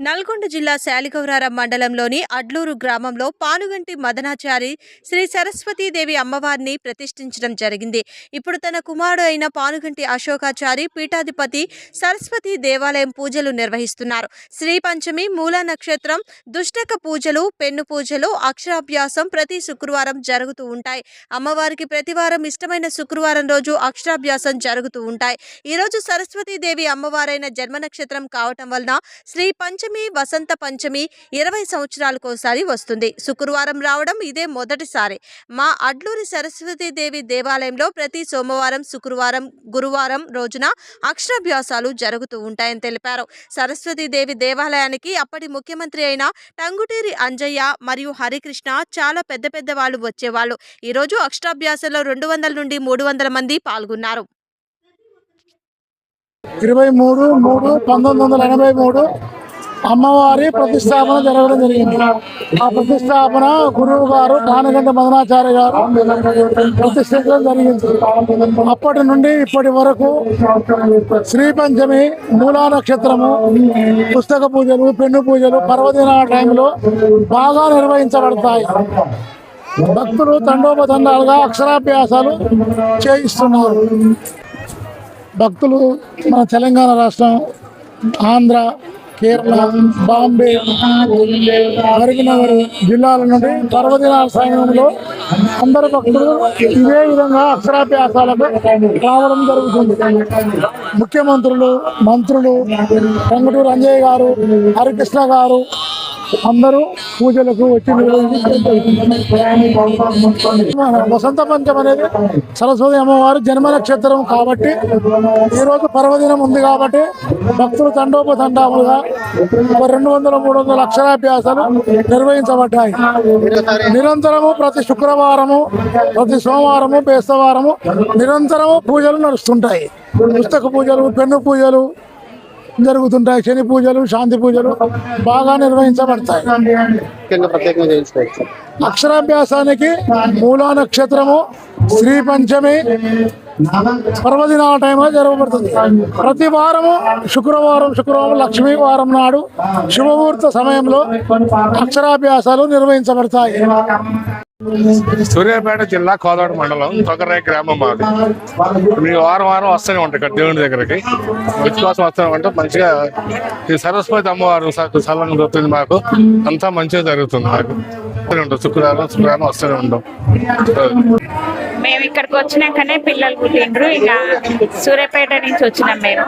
నల్గొండ జిల్లా శాలిగౌరారం మండలంలోని అడ్లూరు గ్రామంలో పానుగంటి మదనాచారి శ్రీ సరస్వతీదేవి అమ్మవారిని ప్రతిష్ఠించడం జరిగింది. ఇప్పుడు తన కుమారుడు అయిన పానుగంటి అశోకాచారి పీఠాధిపతి సరస్వతి దేవాలయం పూజలు నిర్వహిస్తున్నారు. శ్రీ పంచమి మూల నక్షత్రం దుష్టక పూజలు పెన్ను పూజలు అక్షరాభ్యాసం ప్రతి శుక్రవారం జరుగుతూ ఉంటాయి. అమ్మవారికి ప్రతివారం ఇష్టమైన శుక్రవారం రోజు అక్షరాభ్యాసం జరుగుతూ ఉంటాయి. ఈరోజు సరస్వతీదేవి అమ్మవారైన జన్మ నక్షత్రం కావటం వలన శ్రీ పంచమి వసంత పంచమి ఇరవై సంవత్సరాలకోసారి వస్తుంది. శుక్రవారం రావడం ఇదే మొదటిసారి. మా అడ్లూరి సరస్వతీదేవి దేవాలయంలో ప్రతి సోమవారం శుక్రవారం గురువారం రోజున అక్షరాభ్యాసాలు జరుగుతూ ఉంటాయని తెలిపారు. సరస్వతీదేవి దేవాలయానికి అప్పటి ముఖ్యమంత్రి అయిన టంగుటూరి అంజయ్య మరియు హరికృష్ణ చాలా పెద్ద పెద్ద వాళ్ళు వచ్చేవాళ్ళు. ఈరోజు అక్షరాభ్యాసంలో రెండు వందల నుండి మూడు వందల మంది పాల్గొన్నారు. ఇరవై మూడు మూడు పంతొమ్మిది వందల ఎనభై మూడు అమ్మవారి ప్రతిష్టాపన జరగడం జరిగింది. ఆ ప్రతిష్టాపన గురువు గారు పానగంట మదనాచార్య గారు ప్రతిష్ఠించడం జరిగింది. అప్పటి నుండి ఇప్పటి వరకు శ్రీ పంచమి మూలా నక్షత్రము పుస్తక పూజలు పెన్ను పూజలు పర్వదిన టైంలో బాగా నిర్వహించబడతాయి. భక్తులు తండోపతండాలుగా అక్షరాభ్యాసాలు చేయిస్తున్నారు. భక్తులు మన తెలంగాణ రాష్ట్రం ఆంధ్ర కేరళ బాంబే కరీంనగర్ జిల్లాల నుండి పర్వదినాల సమయంలో అందరు భక్తులు ఇదే విధంగా అక్షరాభ్యాసాలకు రావడం జరుగుతుంది. ముఖ్యమంత్రులు మంత్రులు వెంకటూరు అంజయ్ గారు హరికృష్ణ గారు అందరూ పూజలకు వచ్చి వసంత పంచం అనేది సరస్వతి అమ్మవారి జన్మ నక్షత్రం కాబట్టి ఈ రోజు పర్వదినం ఉంది కాబట్టి భక్తులు తండోపతండాములుగా ఒక రెండు వందల మూడు వందల అక్షరాభ్యాసాలు నిర్వహించబడ్డాయి. నిరంతరము ప్రతి శుక్రవారము ప్రతి సోమవారము బేస్తవారము నిరంతరము పూజలు నడుస్తుంటాయి. పుస్తక పూజలు పెన్ను పూజలు జరుగుతుంటాయి. శని పూజలు శాంతి పూజలు బాగా నిర్వహించబడతాయి. అక్షరాభ్యాసానికి మూలా నక్షత్రము శ్రీ పంచమి పర్వదినాల టైంలో జరగబడుతుంది. ప్రతి వారము శుక్రవారం శుక్రవారం లక్ష్మీ వారం నాడు శుభముహూర్త సమయంలో అక్షరాభ్యాసాలు నిర్వహించబడతాయి. సూర్యాపేట జిల్లా కోదాడ మండలం తొగరాయి గ్రామం మాది. మేము వారం వారం వస్తూనే ఉంటాం ఇక్కడ దేవుని దగ్గరికి. వచ్చి కోసం వస్తూనే ఉంటాం. మంచిగా ఈ సరస్వతి అమ్మవారు సలంగా దొరుకుతుంది మాకు. అంతా మంచిగా జరుగుతుంది మాకు. ఉంటాం. శుక్రవారం శుక్రవారం వస్తూనే ఉంటాం. మేము ఇక్కడికి వచ్చినాకనే పిల్లలు పుట్టిండ్రు. ఇక సూర్యాపేట నుంచి వచ్చినాం మేము.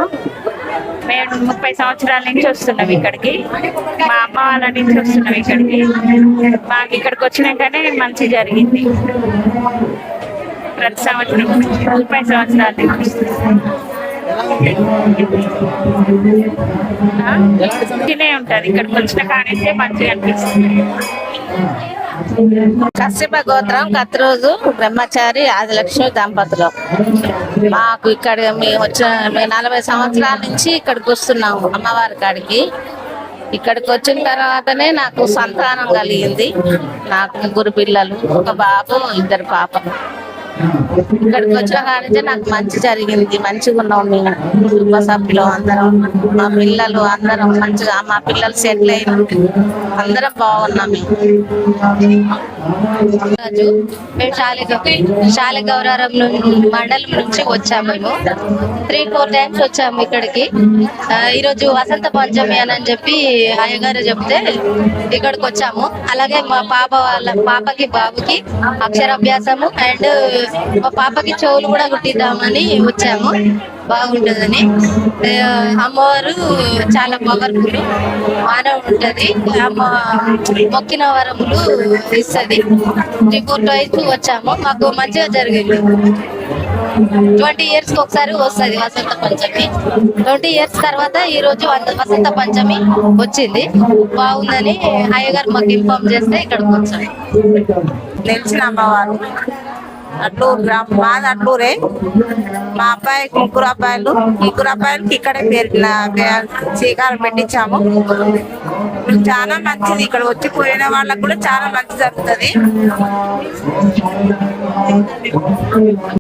మేము ముప్పై సంవత్సరాల నుంచి వస్తున్నాం ఇక్కడికి. మా అమ్మ వాళ్ళ నుంచి వస్తున్నాం ఇక్కడికి. మాకు ఇక్కడికి వచ్చినాకనే మంచి జరిగింది. ప్రతి సంవత్సరం ముప్పై సంవత్సరాల నుంచి ఆ? మంచిగానే ఇక్కడికి వచ్చిన కానిస్తే మంచిగా అనిపిస్తుంది. కశ్యప గోత్రం కత్రోజు బ్రహ్మచారి ఆదిలక్ష్మి దంపతులు. మాకు ఇక్కడ మేము వచ్చిన మేము నలభై సంవత్సరాల నుంచి ఇక్కడికి వస్తున్నాము అమ్మవారి కాడికి. ఇక్కడికి వచ్చిన తర్వాతనే నాకు సంతానం కలిగింది. నాకు ముగ్గురు పిల్లలు ఒక బాబు ఇద్దరు పాపలు. ఇక్కడికి వచ్చిన కానించే నాకు మంచి జరిగింది. మంచిగా ఉన్నాం మేము. కుటుంబ సభ్యులు అందరం మా పిల్లలు అందరం మంచిగా మా పిల్లలు సెటిల్ అయిన అందరం బాగున్నాం మేము. రాజు మేము మండలం నుంచి వచ్చాము మేము. త్రీ ఫోర్ టైమ్స్ వచ్చాము ఇక్కడికి. ఈరోజు వసంత పంచమి అని చెప్పి అయ్యగారు చెప్తే ఇక్కడికి వచ్చాము. అలాగే మా పాప వాళ్ళ పాపకి బాబుకి అక్షరాభ్యాసము అండ్ మా పాపకి చెవులు కూడా కుట్టిద్దామని వచ్చాము. బాగుంటుందని. అమ్మవారు చాలా పవర్ఫుల్ మానవ ఉంటుంది. అమ్మ మొక్కిన వరములు ఇస్తుంది. రిపోర్ట్ ఫోర్ వచ్చాము. మాకు మంచిగా జరిగింది. ట్వంటీ ఇయర్స్కి ఒకసారి వస్తుంది వసంత పంచమి. ట్వంటీ ఇయర్స్ తర్వాత ఈ రోజు వసంత పంచమి వచ్చింది. బాగుందని అయ్యగారు మాకు ఇన్ఫార్మ్ చేస్తే ఇక్కడికి వచ్చాము. తెలిసిన అమ్మవారు. అట్లూరు గ్రామం మాది అట్లూరే. మా అబ్బాయికి ముగ్గురు అబ్బాయిలు. ముగ్గురు అబ్బాయిలకి ఇక్కడే పేరు శ్రీకారం పెట్టించాము. చాలా మంచిది. ఇక్కడ వచ్చి పోయిన వాళ్ళకు కూడా చాలా మంచి జరుగుతుంది.